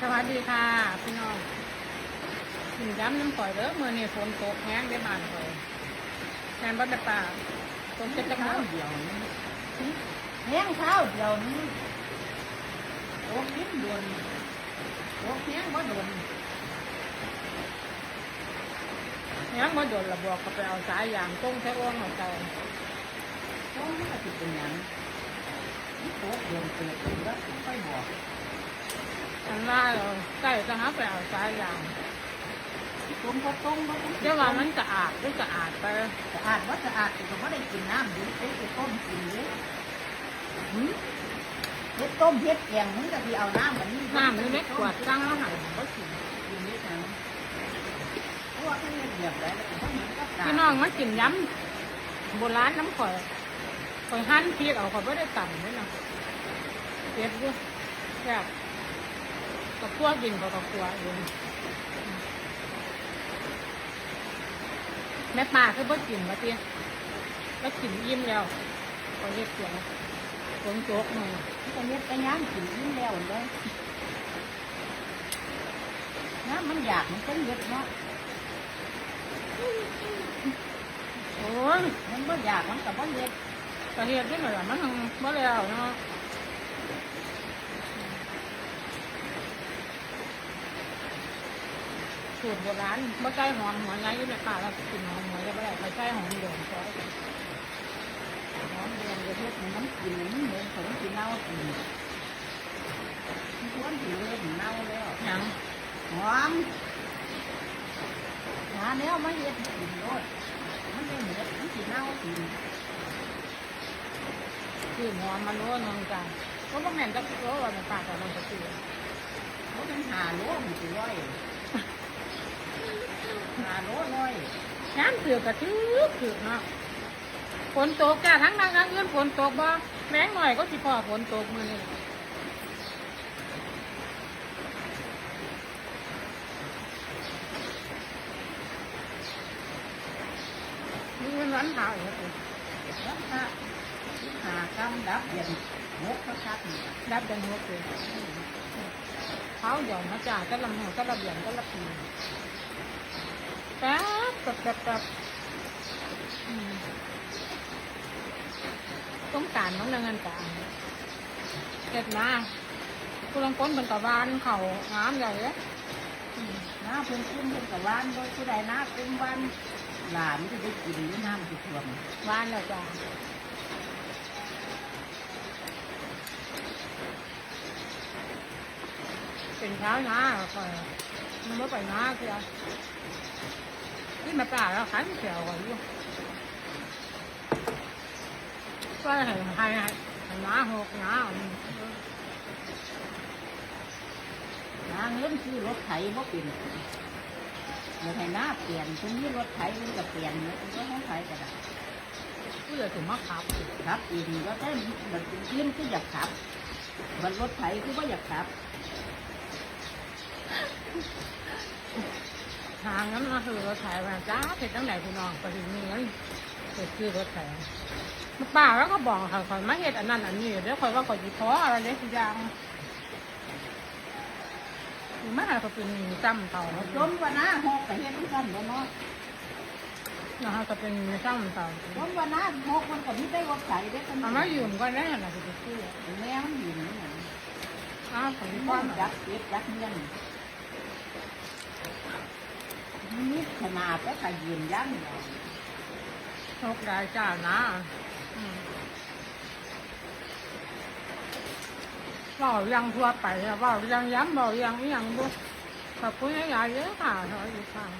สวัสดีค่ะ พี่น้องกินย้ำน้ำข่อยเด้อมื่อนี้ฝนตกแห้งได้บ้านข่อยแทนบัตรป่าฝนจะจะข้าเข้าวเดียวนี้แห้งข้าวเดียวนี้โอ้กินโดนโอ้แห้งบ่โดนแห้งมาโดนระบอกก็ไปเอาสายยางต้งใช้อ้วงของเก่าโอ้มันก็สิเป็นหยังนี่โอ้โดนเกิดเป็นแล้วค่อยบอก อันว่าเราใกล้จะหาไปเอาสายยางต้มก็ต้มบ่ต้มเดี๋ยวว่ามันสะอาดหรือสะอาดไปสะอาดว่าสะอาดแต่ก็บ่ได้กินน้ำดิเอ๊ะไปต้มกินเลยหืมเฮ็ดต้มเฮ็ดแกงมึงก็สิเอาน้ำมันนี่น้ำมันไม่ขวดตั้งแล้วหันก็กินกินนี่ทางเพราะว่าเขาเฮ็ดแบบได้แล้วเขาเห็นก็ตายพี่น้องมากินย้ำโบราณน้ำข่อยข่อยหั่นพริกเอาข่อยไม่ได้ต่ำด้วยนะเจ็บด้วยแซ่บ กับตัวกินกับกับตัวเองแม่ป่าคือบ่กินมาเตี้ยแล้วกินยิ้มแล้วก็เรียกเสียงฝนตกมือมันก็เฮ็ดไปย่างกินอิ่มแล้วเลยน้ำมันอยากมันก็เฮ็ดเนาะโอ้ยมันบ่อยากมันก็บ่เฮ็ดก็เฮ็ดได้หน่อยล่ะมันทั้งบ่แล้วเนาะ สูตรโบราณบ่ใส่หอมหัวใหญ่อยู่ในป่าแล้วกินหอมหัวจะบ่ได้ไปใส่หอมเดือดซอยน้องเรียนจะเฮ็ดให้มันกินมันเหมือนของกินเน่ากินมันควรสิเล่นเน่าแล้วหยังหอมหาแนวไมาเฮ็ดกินโลดมันได้เหมือนมันสิเน่ากินคือหอมมันโลนึงจ้ะก็บ่แม่นจักโลว่าในป่าแต่มันก็คือบ่เป็นหาโลมันสิร้อย หาโลร้อยน้ำเสือกระทึกถึกเนาะฝนตกจ้ะทั้งนั้นทั้งเอื่นฝนตกบ่แม้งหน่อยก็สิพอฝนตกมือนี่มันร้อนเท้าอีกแล้วสิแล้าหากำดับเย็นหกก็คักนี่ดับเดินหัวคือเท้าหย่อนมาจ้าก็ลำหัวก็ระเบียงก็ระปี บแป๊บแบบต้องการน้องเงินการเก็ดมาคุณลังก้นเป็นตะวันเขาน้ำใหญ่เลยอืมน้าเพิ่นคุ้มเพิ่นกับวานโดยผู้ใดน้าคุ้มวานหลานจะได้กินน้ำสิท่วมวานแล้วจ้าเป็นเช้าหน้าคอยมันไม่ไปหน้าคือ ที่มาป่าแล้วขันเสียวอยู่ก็ให้ให้ให้หน้าหกหน้าน้าเงินซื้อรถไถบ่เป็นเดี๋ยวให้น้าเปลี่ยนตรงนี้รถไถมันก็เปลี่ยนเนี่ยก็ต้องไถก็ได้เพื่อถึงมาขับครับอีกก็ได้แบบยื่นก็อยากขับ บันรถไถคือว่อยากขับ ทางนั้นมาคือรถไถมาจ้าเสร็จตั้งไหนพี่น้องก็ถึงมีเงินเสร็จคือรถไถป้าแล้วก็บอกค่ะคอยมาเห็ดอันนั้นอันนี้เดี๋ยวคอยว่าคอยจีพออะไรเล็กอย่างหรือไม่หาก็เป็นจำเต่าจมว่าน้าหอกก็เฮ็ดเหมือนกันบ่เนาะนะคะก็เป็นจำเต่าจมว่าน้าหอกมันก็มีได้รถไถได้กันเอามายืมก็ได้ขนาดที่ซื้อแม่มันอยู่นี่น่ะอ้าวผมมันก็จักเก็บจักเงิน นี่ขนาดก็ขยืนยันโชคได้จ้านะอืมเว่ายังทั่วไปอะเว่ายังย้ำเว่ายังยังบุขอบคุณยายเยอะค่ะขออีกครั้ง